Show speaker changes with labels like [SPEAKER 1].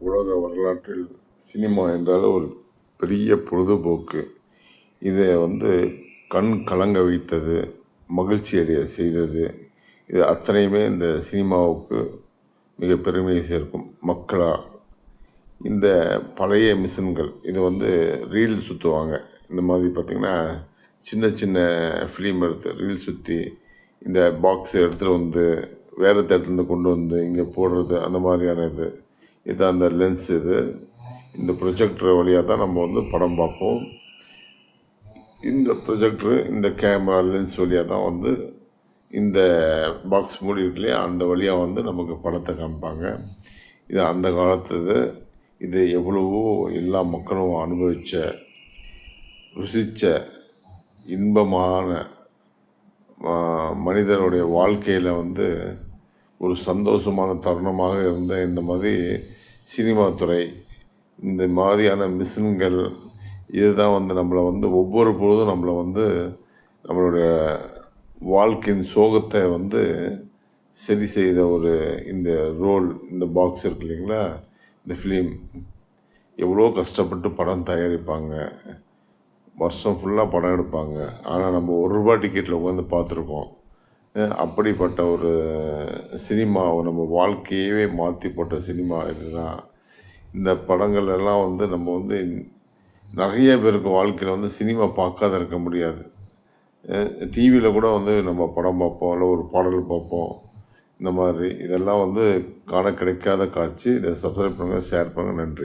[SPEAKER 1] உலக வரலாற்றில் சினிமா என்றால் ஒரு பெரிய பொழுதுபோக்கு. இதை வந்து கண் கலங்க வைத்தது மகிழ்ச்சி அடைய செய்தது. இது அத்தனையுமே இந்த சினிமாவுக்கு மிக பெருமையை சேர்க்கும் மக்களாக இந்த பழைய மிஷின்கள் இது வந்து ரீல் சுற்றுவாங்க இந்த மாதிரி பார்த்திங்கன்னா சின்ன சின்ன ஃபிலிம் எடுத்து ரீல் சுற்றி இந்த பாக்ஸ் எடுத்துகிட்டு வந்து வேறு தேட்டர்லேருந்து கொண்டு வந்து இங்கே போடுறது அந்த மாதிரியான இது. இது அந்த லென்ஸ் இது. இந்த ப்ரொஜெக்டர் வழியாக தான் நம்ம வந்து படம் பார்ப்போம். இந்த ப்ரொஜெக்டரு இந்த கேமரா லென்ஸ் வழியாக தான் வந்து இந்த பாக்ஸ் மூடி அந்த வழியாக வந்து நமக்கு படத்தை காமிப்பாங்க. இது அந்த காலத்து இது. இது எவ்வளவோ எல்லா மக்களும் அனுபவித்த ருசித்த இன்பமான மனிதனுடைய வாழ்க்கையில் வந்து ஒரு சந்தோஷமான தருணமாக இருந்த இந்த மாதிரி சினிமா துறை இந்த மாதிரியான மிஷின்கள் இதுதான் வந்து நம்மளை வந்து ஒவ்வொரு பொழுதும் நம்மளை வந்து நம்மளுடைய வாழ்க்கையின் சோகத்தை வந்து சரி செய்த ஒரு இந்த ரோல் இந்த பாக்ஸ் இருக்கு இல்லைங்களா? இந்த ஃபிலிம் எவ்வளோ கஷ்டப்பட்டு படம் தயாரிப்பாங்க. வருஷம் ஃபுல்லாக படம் எடுப்பாங்க. ஆனால் நம்ம ஒரு ரூபா டிக்கெட்டில் உட்காந்து பார்த்துருக்கோம் அப்படிப்பட்ட ஒரு சினிமா நம்ம வாழ்க்கையவே மாற்றி போட்ட சினிமா இதுதான். இந்த படங்கள் எல்லாம் வந்து நம்ம வந்து நிறைய பேருக்கு வாழ்க்கையில் வந்து சினிமா பார்க்காத இருக்க முடியாது. டிவியில் கூட வந்து நம்ம படம் பார்ப்போம் இல்லை ஒரு பாடல் பார்ப்போம். இந்த மாதிரி இதெல்லாம் வந்து காண கிடைக்காத காட்சி. இதை சப்ஸ்கிரைப் பண்ணுங்கள் ஷேர் பண்ணுங்கள் நன்றி.